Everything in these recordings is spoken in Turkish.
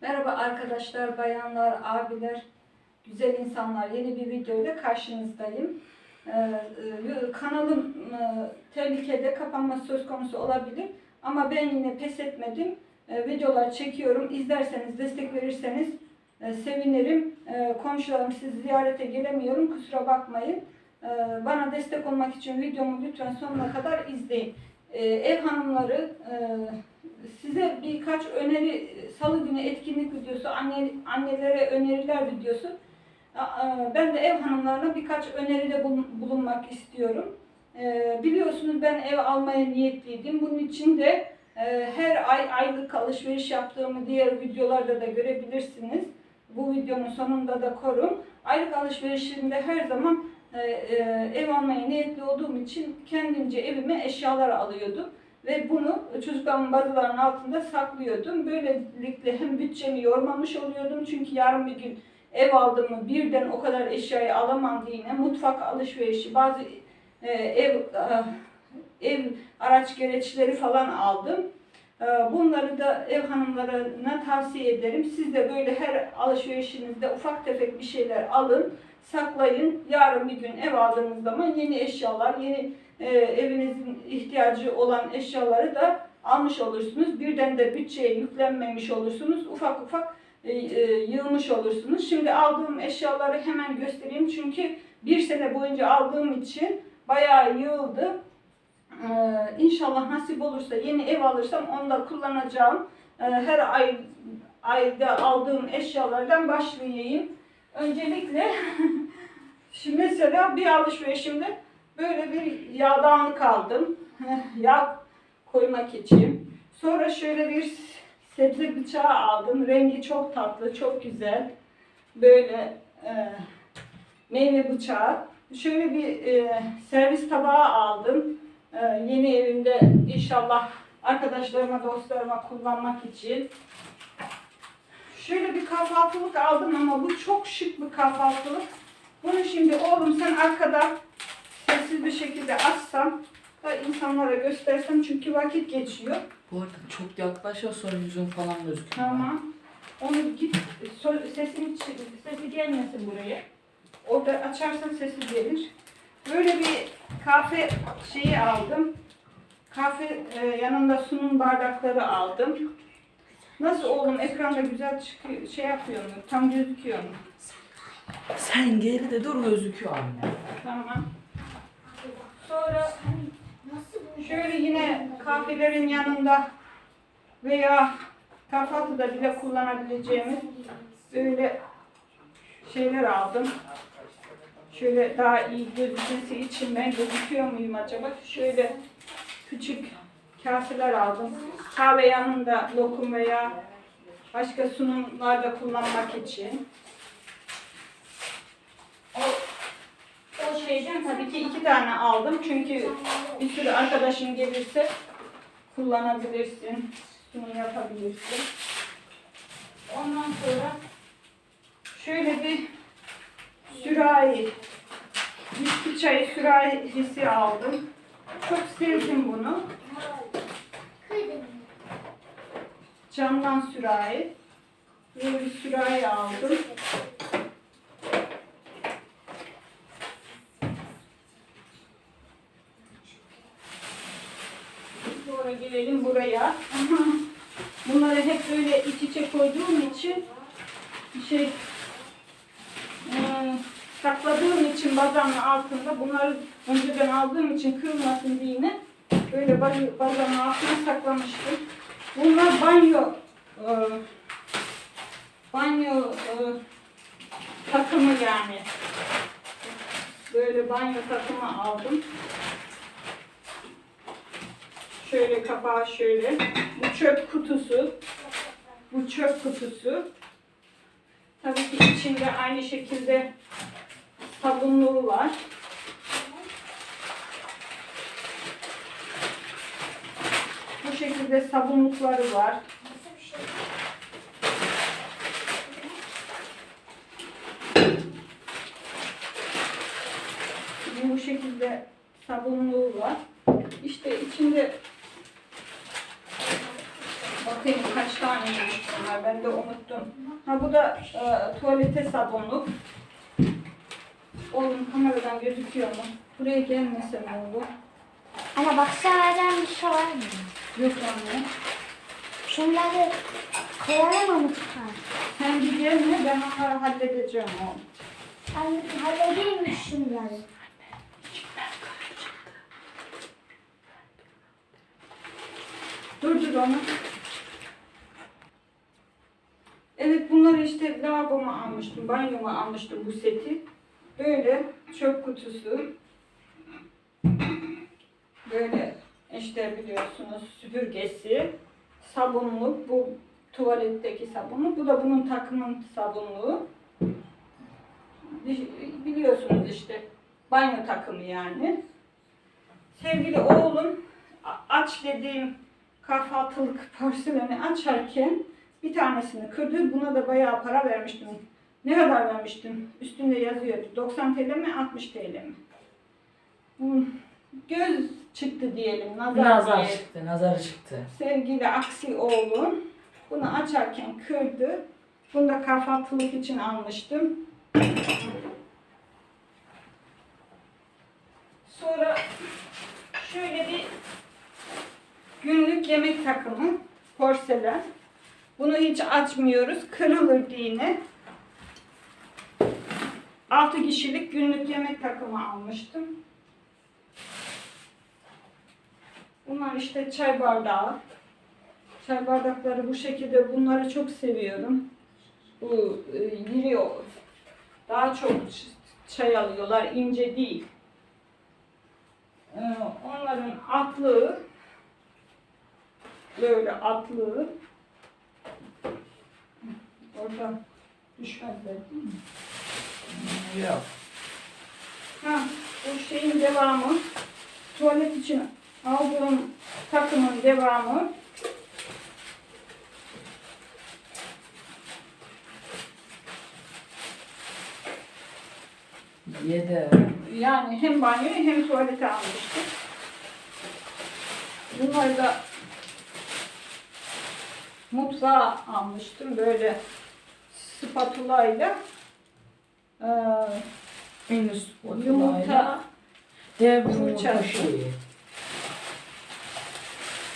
Merhaba arkadaşlar, bayanlar, abiler, güzel insanlar. Yeni bir videoyla karşınızdayım. Ee, e, kanalım e, tehlikede kapanma söz konusu olabilir. Ama ben yine pes etmedim. E, videolar çekiyorum. İzlerseniz, destek verirseniz sevinirim. Komşularım sizi ziyarete gelemiyorum. Kusura bakmayın. Bana destek olmak için videomu lütfen sonuna kadar izleyin. Ev hanımları size birkaç öneri, salı günü etkinlik videosu, anne, annelere öneriler videosu. Ben de ev hanımlarına birkaç öneride bulun- bulunmak istiyorum. Ee, Biliyorsunuz ben ev almaya niyetliydim. Bunun için de e, her ay aylık alışveriş yaptığımı diğer videolarda da görebilirsiniz. Bu videonun sonunda da korun. Aylık alışverişimde her zaman e, e, ev almaya niyetli olduğum için kendimce evime eşyalar alıyordum ve bunu çocuklarımın bazılarının altında saklıyordum. Böylelikle hem bütçemi yormamış oluyordum çünkü yarın bir gün ev aldım mı birden o kadar eşyayı alamam diye mutfak alışverişi, bazı e, ev e, ev araç gereçleri falan aldım. E, bunları da ev hanımlarına tavsiye ederim. Siz de böyle her alışverişinizde ufak tefek bir şeyler alın, saklayın. Yarın bir gün ev aldığınız zaman yeni eşyalar, yeni e, evinizin ihtiyacı olan eşyaları da almış olursunuz. Birden de bütçeye yüklenmemiş olursunuz. Ufak ufak e, e, yığmış olursunuz. Şimdi aldığım eşyaları hemen göstereyim. Çünkü bir sene boyunca aldığım için bayağı yığıldı. Ee, inşallah nasip olursa yeni ev alırsam onu da kullanacağım. Ee, her ay ayda aldığım eşyalardan başlayayım. Öncelikle şimdi mesela bir alışverişimde böyle bir yağdanlık aldım. Yağ koymak için. Sonra şöyle bir sebze bıçağı aldım. Rengi çok tatlı, çok güzel. Böyle e, meyve bıçağı. Şöyle bir e, servis tabağı aldım. E, yeni evimde inşallah arkadaşlarıma, dostlarıma kullanmak için. Şöyle bir kahvaltılık aldım ama bu çok şık bir kahvaltılık. Bunu şimdi oğlum sen arkada sessiz bir şekilde açsam da insanlara göstersem çünkü vakit geçiyor. Bu arada çok yaklaşıyor sonra yüzün falan gözüküyor. Tamam. Onu git so- sesin sesi gelmesin buraya. Orada açarsan sesi gelir. Böyle bir kahve şeyi aldım. Kahve e, yanında sunum bardakları aldım. Nasıl oğlum ekranda güzel çıkıyor, şey yapıyor mu? Tam gözüküyor mu? Sen geride dur gözüküyor anne. Tamam. Sonra şöyle yine kahvelerin yanında veya kahvaltıda bile kullanabileceğimiz böyle şeyler aldım. Şöyle daha iyi gözükmesi için ben gözüküyor muyum acaba? Şöyle küçük kaseler aldım. Kahve yanında lokum veya başka sunumlarda kullanmak için. O o şeyden tabii ki iki tane aldım. Çünkü bir sürü arkadaşın gelirse kullanabilirsin. Sunum yapabilirsin. Ondan sonra şöyle bir sürahi, bitki çayı sürahisi aldım. Çok sevdim bunu. Camdan sürahi. Böyle bir sürahi aldım. Sonra gelelim buraya. Bunları hep böyle iç içe koyduğum için şey ıı, sakladığım için bazanın altında bunları önceden aldığım için kırılmasın diye böyle baz- bazanın altına saklamıştım. Bunlar banyo ıı, banyo ıı, takımı yani. Böyle banyo takımı aldım. Şöyle kapağı şöyle. Bu çöp kutusu. Bu çöp kutusu. Tabii ki içinde aynı şekilde sabunluğu var. Şekilde sabunlukları var. Bu şekilde sabunluğu var. İşte içinde bakayım kaç taneymiş bunlar ben de unuttum. Ha bu da e, tuvalete sabunluk. Oğlum kameradan gözüküyor mu? Buraya gelmese ne olur? Ana baksana bir şey var mı? Yok anne. Şunları koyalım mı mutfağa? Sen bir gelme ben onları halledeceğim oğlum. Anne halledeyim mi şunları? Durdur onu. Evet bunları işte lavaboma almıştım, banyoma almıştım bu seti. Böyle çöp kutusu. Böyle işte biliyorsunuz süpürgesi, sabunluk, bu tuvaletteki sabunluk, bu da bunun takımın sabunluğu. Bi- Biliyorsunuz işte banyo takımı yani. Sevgili oğlum aç dediğim kahvaltılık porseleni açarken bir tanesini kırdı. Buna da bayağı para vermiştim. Ne kadar vermiştim? Üstünde yazıyordu. 90 TL mi 60 TL mi? Göz çıktı diyelim. Nazar, Nazar diye. çıktı, nazar çıktı. Sevgili aksi oğlum bunu açarken kırdı. Bunu da kahvaltılık için almıştım. Sonra şöyle bir günlük yemek takımı porselen. Bunu hiç açmıyoruz. Kırılır diye. 6 kişilik günlük yemek takımı almıştım. Bunlar işte çay bardağı. Çay bardakları bu şekilde bunları çok seviyorum. Bu e, iri o- daha çok çay alıyorlar ince değil. Ee, onların atlığı böyle atlığı orada düşmezler değil mi? Yok. Ha, bu şeyin devamı tuvalet için aldığım takımın devamı Yedi. yani hem banyoya hem tuvalete almıştık. Bunları da mutfağa almıştım böyle spatulayla. Ee, En üst yumurta, Dev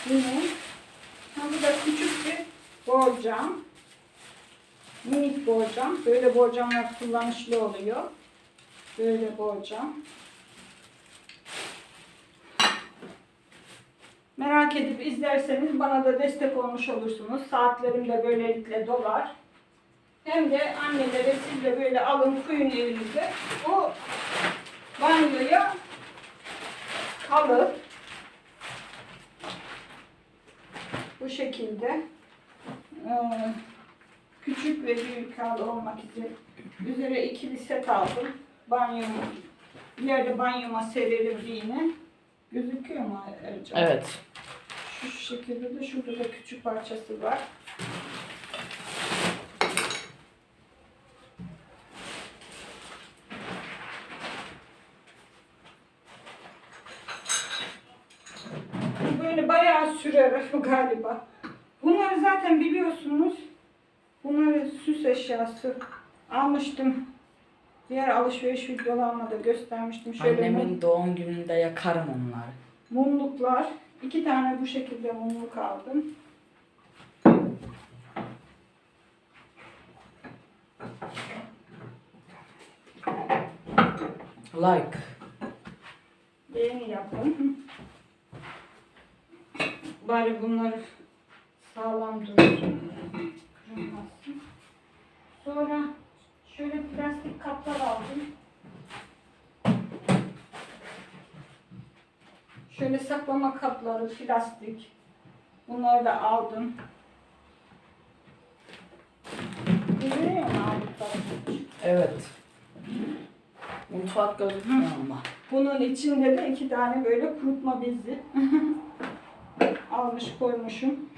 Fırça. yumurta şeyi. Bu ne? Ha, bu da küçük bir borcam. Minik borcam. Böyle borcamlar kullanışlı oluyor. Böyle borcam. Merak edip izlerseniz bana da destek olmuş olursunuz. Saatlerim de böylelikle dolar. Hem de annelere siz de böyle alın koyun evinize. Bu banyoya halı. Bu şekilde eee, küçük ve büyük halı olmak üzere, üzere ikili set aldım. Banyomu, ileride banyoma sererim diye. Gözüküyor mu Ercan? Evet. Şu şekilde de şurada da küçük parçası var. Bu Böyle bayağı sürer galiba. Bunları zaten biliyorsunuz. Bunları süs eşyası almıştım. Diğer alışveriş videolarımda da göstermiştim. Şöyle mum- Annemin doğum gününde yakarım onları. mumluklar. İki tane bu şekilde mumluk aldım. Like. Beğeni yapın. Bari bunlar sağlam dursun. Kırılmasın. Sonra şöyle plastik kaplar aldım. Şöyle saklama kapları plastik. Bunları da aldım. Görüyor musun? Evet. Mutfak gözükmüyor ama. Bunun içinde de iki tane böyle kurutma bezi almış koymuşum.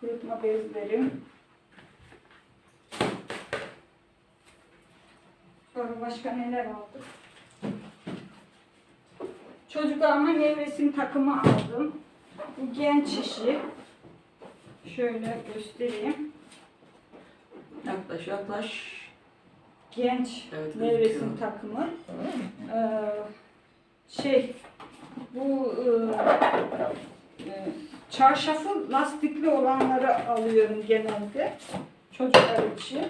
Kurutma bezlerim. Sonra başka neler aldık? Çocuklarıma nevresim takımı aldım. Bu genç işi. Şöyle göstereyim. Yaklaş yaklaş. Genç Evet, nevresim takımı. Ee, şey bu e, e, çarşafı lastikli olanları alıyorum genelde çocuklar için.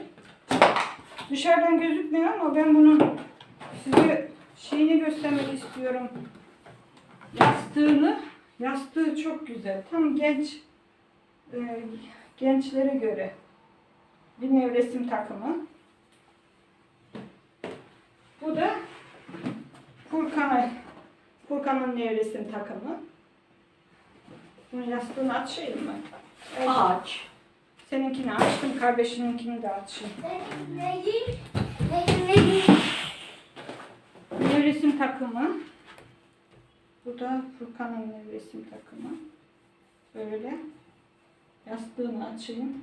Dışarıdan gözükmüyor ama ben bunun size şeyini göstermek istiyorum. Yastığını. Yastığı çok güzel. Tam genç e, gençlere göre bir nevresim takımı. Bu da Furkan'a Furkan'ın nevresim takımı. Bunun yastığını açayım mı? Evet. Aç. Seninkini açtım, kardeşininkini de açayım. Neyi? Neyi? Nevresim takımı. Bu da Furkan'ın nevresim takımı. Böyle. Yastığını açayım.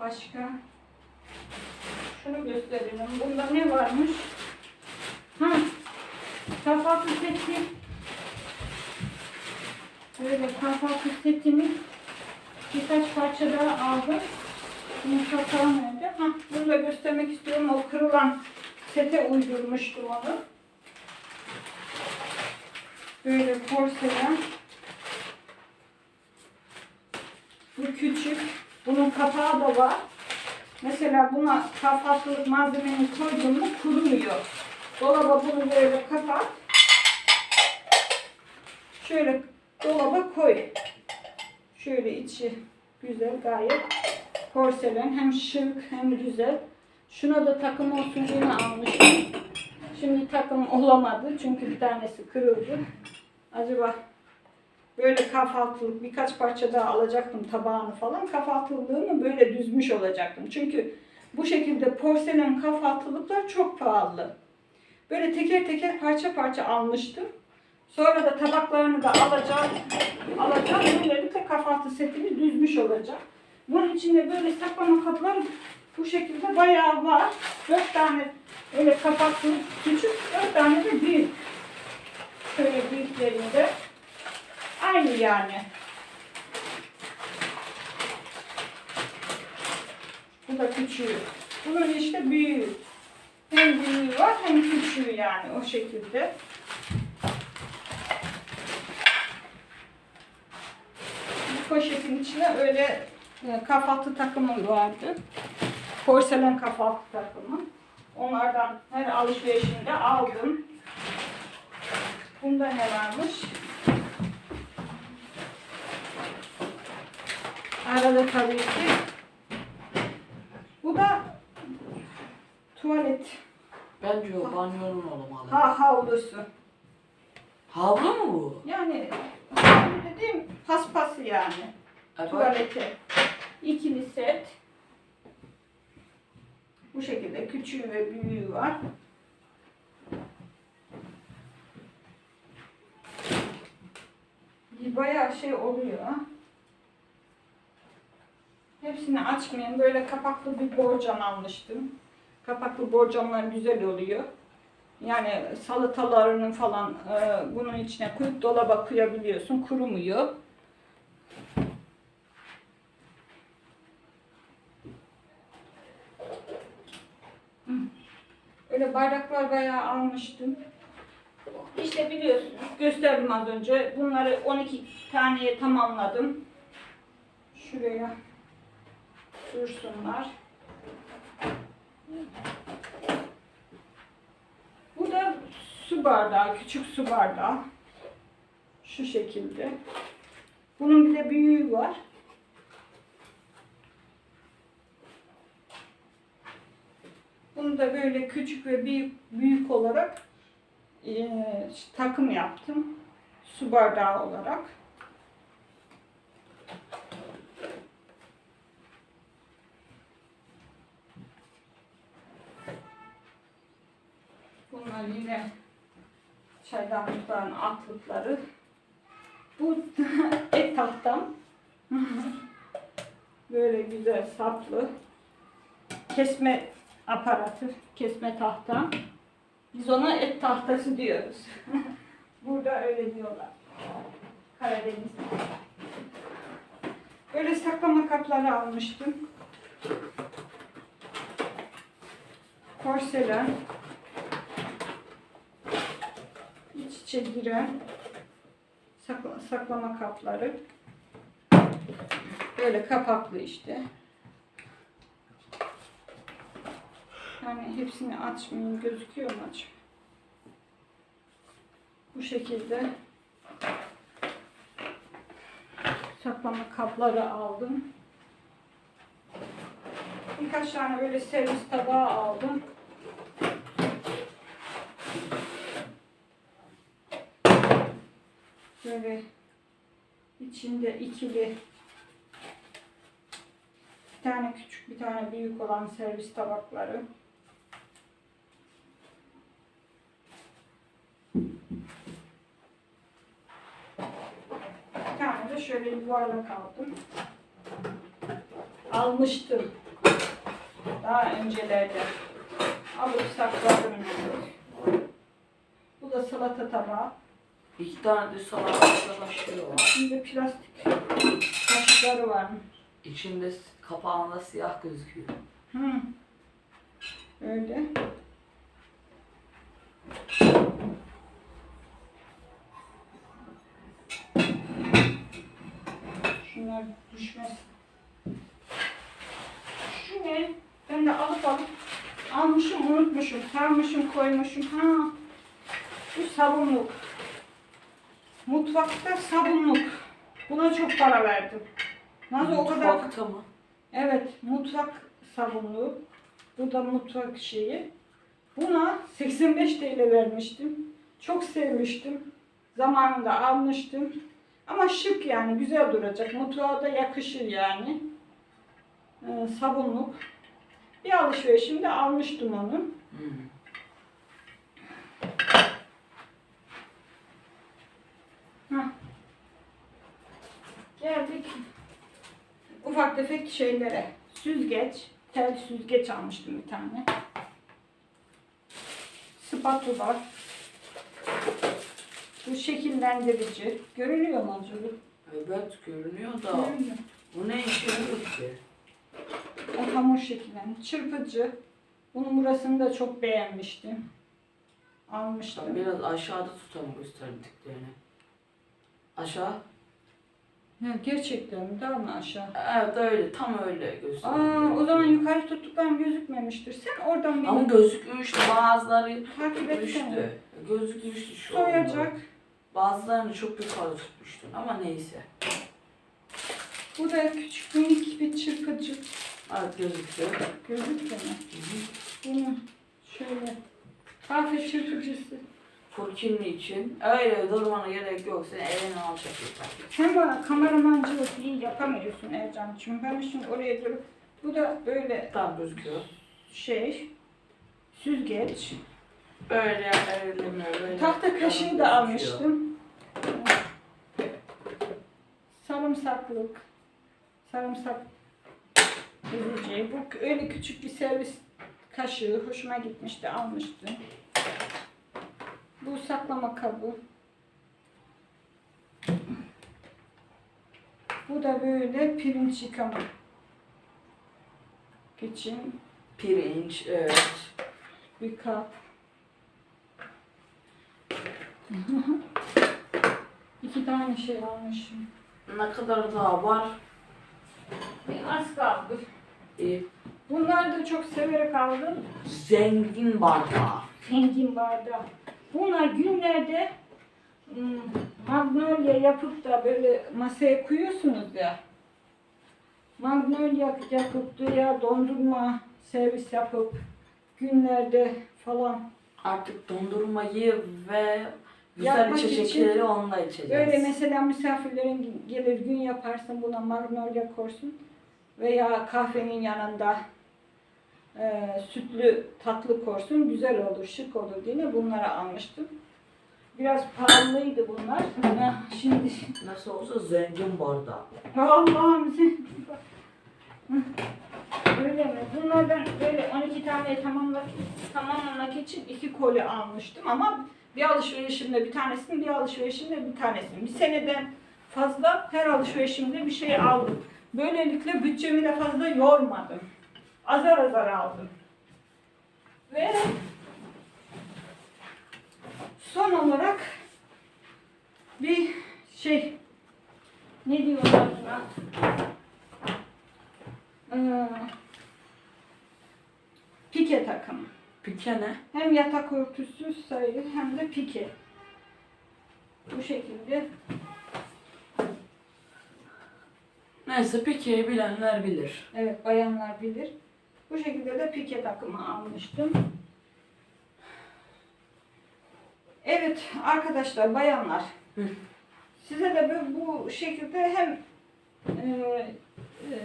Başka? Şunu gösterelim. Bunda ne varmış? Ha, kahvaltı seti. Böyle kahvaltı setini birkaç parça daha aldım. Kapağı nerede? Ha, bunu da göstermek istiyorum. O kırılan sete uydurmuştum onu. Böyle porselen. Bu küçük. Bunun kapağı da var. Mesela buna kahvaltılık malzemeni koydum mu kurumuyor. Dolaba bunu böyle kapat. Şöyle dolaba koy. Şöyle içi güzel gayet porselen hem şık hem güzel. Şuna da takım olsun diye almıştım. Şimdi takım olamadı çünkü bir tanesi kırıldı. Acaba böyle kahvaltılık birkaç parça daha alacaktım tabağını falan. Kahvaltılığını böyle düzmüş olacaktım. Çünkü bu şekilde porselen kahvaltılıklar çok pahalı. Böyle teker teker parça parça almıştım. Sonra da tabaklarını da alacağım. Alacağım. Böylelikle kahvaltı setini düzmüş olacak. Bunun içinde böyle saklama kapları bu şekilde bayağı var. Dört tane böyle kapaklı küçük, dört tane de büyük. Şöyle büyüklerinde. Aynı yani. Bu da küçüğü. Bunun işte büyüğü. Hem büyüğü var hem küçüğü yani o şekilde. Bu poşetin içine öyle e, kahvaltı takımı vardı. Porselen kahvaltı takımı. Onlardan her alışverişimde aldım. Bunda ne varmış? Arada tabii ki. Bu da tuvalet Bence o banyonun olmalı. ha havlusu. Havlu mu bu? Yani dediğim paspası yani. Evet. Tuvalete. İkili set. Bu şekilde küçüğü ve büyüğü var. Bayağı şey oluyor. Hepsini açmayayım. Böyle kapaklı bir borcam almıştım. Kapaklı borcamlar güzel oluyor. Yani salatalarının falan e, bunun içine koyup dolaba koyabiliyorsun. Kurumuyor. Öyle bardaklar bayağı almıştım. İşte biliyorsunuz gösterdim az önce. Bunları 12 taneye tamamladım. Şuraya dursunlar. Bu da su bardağı, küçük su bardağı. Şu şekilde. Bunun bir de büyüğü var. Bunu da böyle küçük ve büyük, büyük olarak eee, takım yaptım. Su bardağı olarak. Bunlar yine çaydanlıkların atlıkları. Bu et tahtam. Böyle güzel saplı. Kesme aparatı, kesme tahta. Biz ona et tahtası diyoruz. Burada öyle diyorlar. Karadeniz'de. Böyle saklama kapları almıştım. Porselen. Giren sakla- saklama kapları. Böyle kapaklı işte. Yani hepsini açmayayım. Gözüküyor mu acaba? Bu şekilde saklama kapları aldım. Birkaç tane böyle servis tabağı aldım. Böyle içinde ikili bir tane küçük bir tane büyük olan servis tabakları. Bir tane de şöyle yuvarlak aldım. Almıştım. Daha öncelerde. Alıp sakladım. Bu da salata tabağı. İki tane de salata kaşığı var. Şimdi plastik kaşıkları var. İçinde kapağında siyah gözüküyor. Hı. Öyle. Şunlar düşmez. Şu ne? Ben de alıp alıp almışım, unutmuşum, sarmışım, koymuşum. Ha. Bu sabunluk. Mutfakta sabunluk. Buna çok para verdim. Nasıl o kadar Mutfakta mı? Evet, mutfak sabunluğu. Bu da mutfak şeyi. Buna 85 TL vermiştim. Çok sevmiştim. Zamanında almıştım. Ama şık yani, güzel duracak. Mutfağa da yakışır yani. Ee, sabunluk. Bir alışverişimde almıştım onu. Hmm. Hah. Ufak tefek şeylere. Süzgeç, tel süzgeç almıştım bir tane. Spatula. Bu şekillendirici. Görünüyor mu acaba? Evet görünüyor da Görünüyor. bu ne işe yarıyor ki? O hamur şekillen. Çırpıcı. Bunun burasını da çok beğenmiştim. Almıştım. Biraz aşağıda tutalım gösterdiklerini. Aşağı. Ha, gerçekten mi? Daha mı aşağı? Evet öyle tam öyle göster. Aa, o zaman yukarı tuttuklarım gözükmemiştir. Sen oradan beni Ama gözükmüştü bazıları takip etsene. düştü. Gözükmüştü şu Soyacak. Bazılarını çok yukarı tutmuştun ama neyse. Bu da küçük minik bir çırpıcı. Evet gözüktü. Gözüküyor mu? Bunu şöyle kahve çırpıcısı. Furkinli için öyle durmana gerek yok. Sen eline alacak. Sen bana kameramancılık iyi yapamıyorsun Ercan'cığım. Ben şimdi oraya durup bu da böyle Tam gözüküyor. şey süzgeç. Böyle elime böyle. Tahta kaşığı da almıştım. Sarımsaklık. Sarımsak ezici. Bu öyle küçük bir servis kaşığı. Hoşuma gitmişti. Almıştım. Bu saklama kabı. Bu da böyle pirinç yıkama için Pirinç, evet. bir kap. İki tane şey almışım. Ne kadar daha var? Bir az kaldı. Ee, Bunları da çok severek aldım. zengin bardağı. Zengin bardağı. Bunlar günlerde ım, magnolia yapıp da böyle masaya koyuyorsunuz ya. Magnolia yapıp da ya dondurma servis yapıp günlerde falan Artık dondurmayı ve güzel Yapmak onunla içeceğiz. Böyle mesela misafirlerin gelir gün yaparsın buna magnolia korsun veya kahvenin yanında e, sütlü tatlı korsun güzel olur şık olur diye bunları almıştım. Biraz pahalıydı bunlar. Ha, Şimdi Nasıl olsa zengin bardağı. Allah'ım sen- Öyle mi? Bunlardan böyle 12 tane tamamlamak, tamamlamak için iki koli almıştım ama bir alışverişimde bir tanesini, bir alışverişimde bir tanesini. Bir seneden fazla her alışverişimde bir şey aldım. Böylelikle bütçemi de fazla yormadım. Azar azar aldım. Ve son olarak bir şey ne diyorlar buna? Ee, pike takımı. Pike ne? Hem yatak örtüsü sayılır hem de pike. Bu şekilde. Neyse pikeyi bilenler bilir. Evet bayanlar bilir. Bu şekilde de pike takımı almıştım. Evet arkadaşlar bayanlar. Hı. Size de bu, bu şekilde hem e, e,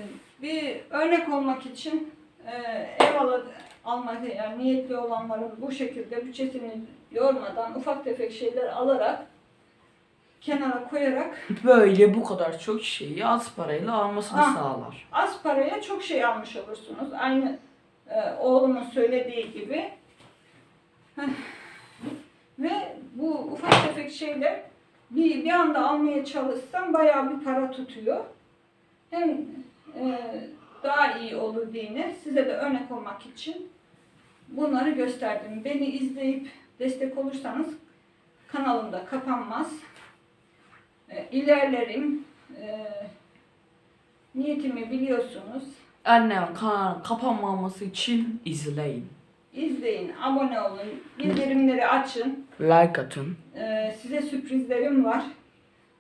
bir örnek olmak için e, ev al almak yani niyetli olanların bu şekilde bütçesini yormadan ufak tefek şeyler alarak kenara koyarak Böyle bu kadar çok şeyi az parayla almasını Ah. sağlar. az paraya çok şey almış olursunuz. Aynı e, oğlumun söylediği gibi. Heh. Ve bu ufak tefek şeyler bir, bir anda almaya çalışsam bayağı bir para tutuyor. Hem e, daha iyi olur diye size de örnek olmak için bunları gösterdim. Beni izleyip destek olursanız kanalımda kapanmaz. E, ilerlerim. E, niyetimi biliyorsunuz. Annem kanalın kapanmaması için izleyin. İzleyin, abone olun, bildirimleri açın. Like atın. Ee, size sürprizlerim var.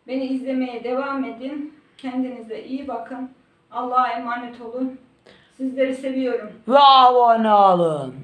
Beni izlemeye devam edin. Kendinize iyi bakın. Allah'a emanet olun. Sizleri seviyorum. Ve abone olun.